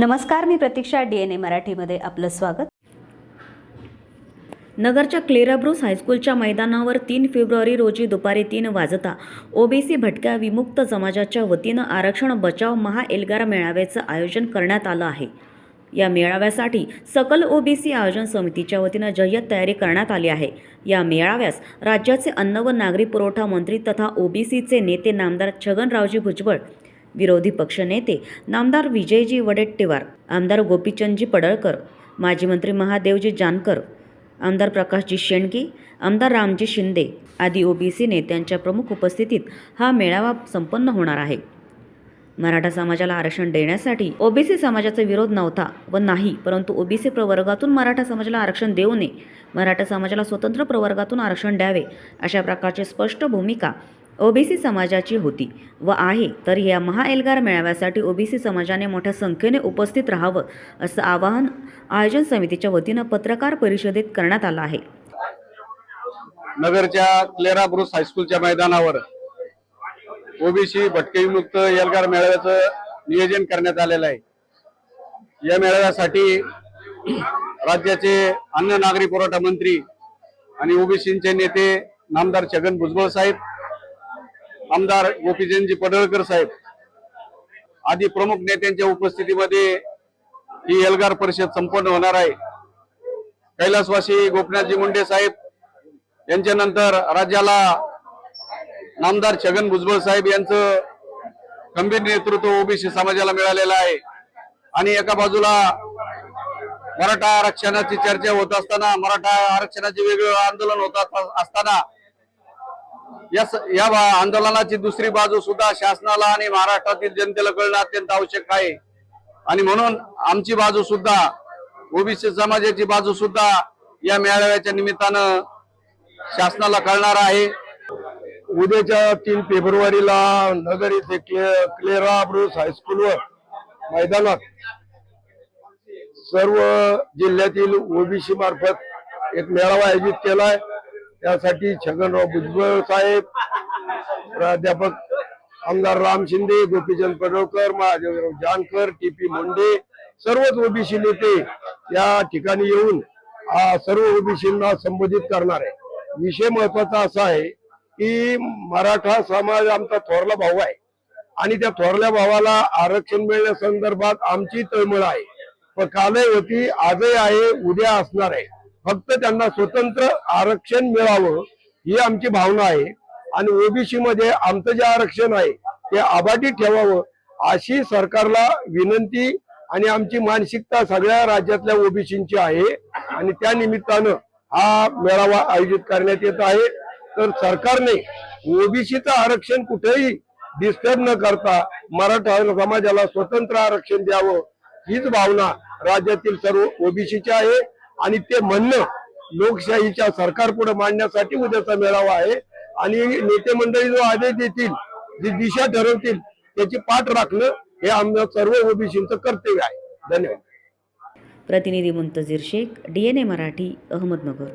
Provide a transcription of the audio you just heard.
नमस्कार मी प्रतीक्षा D N ए मराठीमध्ये आपलं स्वागत. नगरच्या क्लेराब्रुस हायस्कूलच्या मैदानावर तीन फेब्रुवारी रोजी दुपारी तीन वाजता ओबीसी भटक्या विमुक्त समाजाच्या वतीनं आरक्षण बचाव महा एल्गार मेळाव्याचं आयोजन करण्यात आलं आहे. या मेळाव्यासाठी सकल ओबीसी आयोजन समितीच्या वतीनं जय्यत तयारी करण्यात आली आहे. या मेळाव्यास राज्याचे अन्न व नागरी पुरवठा मंत्री तथा ओबीसीचे नेते नामदार छगनरावजी भुजबळ विरोधी पक्षनेते नामदार विजयजी वडेट्टीवार आमदार गोपीचंदजी पडळकर माजी मंत्री महादेवजी जानकर आमदार प्रकाशजी शेंडगे आमदार रामजी शिंदे आदी ओबीसी नेत्यांच्या प्रमुख उपस्थितीत हा मेळावा संपन्न होणार आहे. मराठा समाजाला आरक्षण देण्यासाठी ओबीसी समाजाचा विरोध नव्हता व नाही परंतु ओबीसी प्रवर्गातून मराठा समाजाला आरक्षण देऊ नये मराठा समाजाला स्वतंत्र प्रवर्गातून आरक्षण द्यावे अशा प्रकारची स्पष्ट भूमिका ओबीसी समाजाची होती व आहे तर या महाएल्गार मेळाव्यासाठी ओबीसी समाजाने मोठ्या संख्येने उपस्थित राहावं असं आवाहन आयोजन समितीच्या वतीनं पत्रकार परिषदेत करण्यात आलं आहे. नगरच्या क्लेरा ब्रुस हायस्कूलच्या मैदानावर ओबीसी भटके विमुक्त एल्गार मेळाव्याचं नियोजन करण्यात आलेलं आहे. या मेळाव्यासाठी राज्याचे अन्न नागरी पुरवठा मंत्री आणि ओबीसीचे नेते नामदार छगन भुजबळ साहेब आमदार गोपीचंदजी पडळकर साहेब आदी प्रमुख नेत्यांच्या उपस्थितीमध्ये ही एल्गार परिषद संपन्न होणार आहे. कैलासवासी गोपीनाथजी मुंडे साहेब यांच्यानंतर राज्याला नामदार छगन भुजबळ साहेब यांचं गंभीर नेतृत्व ओबीसी समाजाला मिळालेलं आहे. आणि एका बाजूला मराठा आरक्षणाची चर्चा होत असताना मराठा आरक्षणाचे वेगवेगळं आंदोलन होत असताना या या आंदोलनाची दुसरी बाजू सुद्धा शासनाला आणि महाराष्ट्रातील जनतेला कळणं अत्यंत आवश्यक आहे. आणि म्हणून आमची बाजू सुद्धा ओबीसी समाजाची बाजू सुद्धा या मेळाव्याच्या निमित्तानं शासनाला कळणार आहे. उद्याच्या तीन फेब्रुवारीला नगर येथे क्ले- क्लेरा ब्रुस हायस्कूलवर मैदानात सर्व जिल्ह्यातील ओबीसी मार्फत एक मेळावा आयोजित केलाय. त्यासाठी छगनराव भुजबळ साहेब प्राध्यापक आमदार राम शिंदे गोपीचंद पडळकर महादेवराव जानकर टी पी मुंडे सर्वच ओबीसी नेते या ठिकाणी येऊन सर्व ओबीसींना संबोधित करणार आहे. विषय महत्त्वाचा असा आहे की मराठा समाज आमचा थोरला भाऊ आहे आणि त्या थोरल्या भावाला आरक्षण मिळण्यासंदर्भात आमची तळमळ आहे. पण कालही होती आजही आहे उद्या असणार आहे. फक्त त्यांना स्वतंत्र आरक्षण मिळावं ही आमची भावना आहे. आणि ओबीसी मध्ये आमचं जे आरक्षण आहे ते अबाधित ठेवावं अशी सरकारला विनंती आणि आमची मानसिकता सगळ्या राज्यातल्या ओबीसींची आहे. आणि त्या निमित्तानं हा मेळावा आयोजित करण्यात येत आहे. तर सरकारने ओबीसीचं आरक्षण कुठेही डिस्टर्ब न करता मराठा समाजाला स्वतंत्र आरक्षण द्यावं हीच भावना राज्यातील सर्व ओबीसीची आहे. आणि ते म्हणणं लोकशाहीच्या सरकार पुढे मांडण्यासाठी उद्याचा मेळावा आहे. आणि नेते मंडळी जो आदेश देतील जी दिशा ठरवतील त्याची पाठ राखणं हे आमच्या सर्व ओबीसींचं कर्तव्य आहे. धन्यवाद. प्रतिनिधी Muntazir Shaikh D N A Marathi Ahmednagar.